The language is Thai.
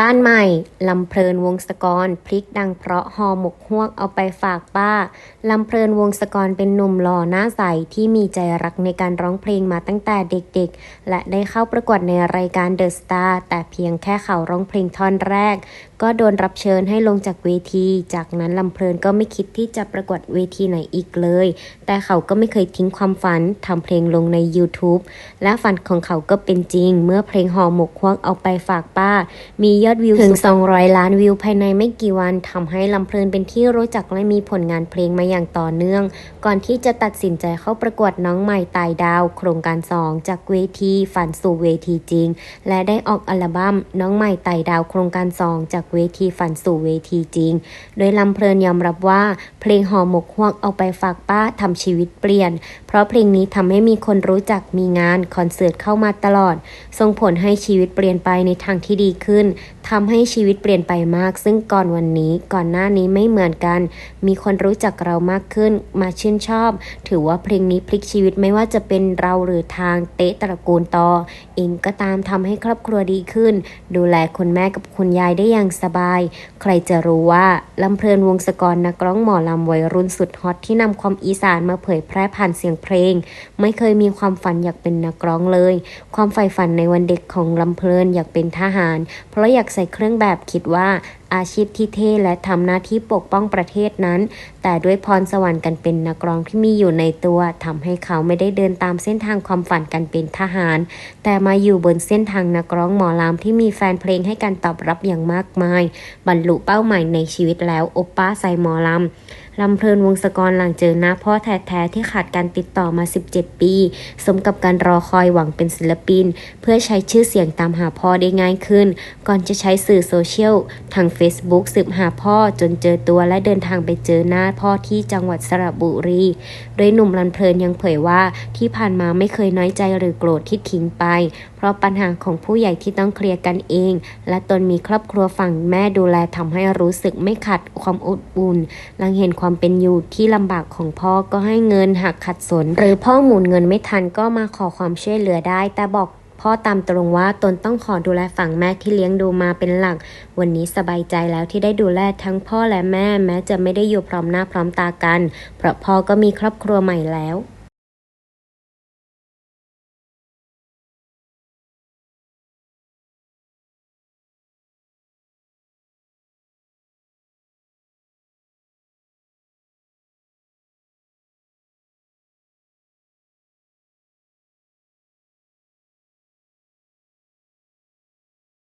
บ้านใหม่ลำเพลินวงศกรพลิกดังเพราะหอหมกฮวกเอาไปฝากป้าลำเพลินวงศกรเป็นหนุ่มหล่อหน้าใสที่มีใจรักในการร้องเพลงมาตั้งแต่เด็กๆ และได้เข้าประกวดในรายการเดอะสตาร์แต่เพียงแค่เขาร้องเพลงท่อนแรกก็โดนรับเชิญให้ลงจากเวที จากนั้นลำเพลินก็ไม่คิดที่จะประกวดเวทีไหนอีกเลย แต่เขาก็ไม่เคยทิ้งความฝันทำเพลงลงใน YouTube และฝันของเขาก็เป็นจริง เมื่อเพลงหอหมกฮวกเอาไปฝากป้า มียอดวิวถึง 200 ล้านวิวภายในไม่กี่วันทำให้ลำเพลินเป็นที่รู้จักและมีผลงานเพลงมาอย่างต่อเนื่อง ก่อนที่จะตัดสินใจเข้าประกวดน้องใหม่ตายดาว โครงการ 2 จากเวทีฝันสู่เวทีจริง และได้ออกอัลบั้มน้องใหม่ไต่ดาวโครงการ 2 จากเวทีฝันสู่เวทีจริง โดยลำเพลินยอมรับว่า เพลงหอหมกฮวกเอาไปฝากป้าทำชีวิตเปลี่ยน เพราะเพลงนี้ทำให้มีคนรู้จักมีงานคอนเสิร์ตเข้ามาตลอด ส่งผลให้ชีวิตเปลี่ยนไปในทางที่ดีขึ้นทำให้ชีวิตเปลี่ยนไปมาก ซึ่งก่อนวันนี้ก่อนหน้านี้ไม่เหมือนกัน มีคนรู้จักเรามากขึ้น มาชื่นชอบ ถือว่าเพลงนี้พลิกชีวิตไม่ว่าจะเป็นเราหรือทางเตะตระกูลต่อเองก็ตามทำให้ครอบครัวดีขึ้น ดูแลคุณแม่กับคุณยายได้อย่างสบาย ใครจะรู้ว่าลำเพลินวงศกรนักร้องหมอลำวัยรุ่นสุดฮอตที่นำความอีสานมาเผยแพร่ผ่านเสียงเพลง ไม่เคยมีความฝันอยากเป็นนักร้องเลย ความใฝ่ฝันในวันเด็กของลำเพลินอยากเป็นทหาร เพราะอยากใส่เครื่องแบบคิดว่าอาชีพที่เท่และทำหน้าที่ปกป้องประเทศนั้น แต่ด้วยพรสวรรค์กันเป็นนักร้องที่มีอยู่ในตัวทำให้เขาไม่ได้เดินตามเส้นทางความฝันกันเป็นทหาร แต่มาอยู่บนเส้นทางนักร้องหมอลำที่มีแฟนเพลงให้การตอบรับอย่างมากมาย บรรลุเป้าหมายในชีวิตแล้วโอป้าไซหมอลำ ลำเพลินวงศกรหลังเจอหน้าพ่อแท้ๆที่ขาดการติดต่อมา 17 ปี สมกับการรอคอยหวังเป็นศิลปิน เพื่อใช้ชื่อเสียงตามหาพ่อได้ง่ายขึ้น ก่อนจะใช้สื่อโซเชียลทาง Facebook สืบหาพ่อจนเจอตัวและเดินทางไปเจอหน้าพ่อที่จังหวัดสระบุรี โดยหนุ่มลันเพลินยังเผยว่าที่ผ่านมาไม่เคยน้อยใจหรือโกรธที่ทิ้งไป เพราะปัญหาของผู้ใหญ่ที่ต้องเคลียร์กันเอง และตนมีครอบครัวฝั่งแม่ดูแลทำให้รู้สึกไม่ขัดความอบอุ่นหลังเห็นความความเป็นอยู่ที่ลำบากของพ่อก็ให้เงินหักขัดสน หรือพ่อหมุนเงินไม่ทันก็มาขอความช่วยเหลือได้ แต่บอกพ่อตามตรงว่าตนต้องขอดูแลฝั่งแม่ที่เลี้ยงดูมาเป็นหลัก วันนี้สบายใจแล้วที่ได้ดูแลทั้งพ่อและแม่แม้จะไม่ได้อยู่พร้อมหน้าพร้อมตากัน เพราะพ่อก็มีครอบครัวใหม่แล้ว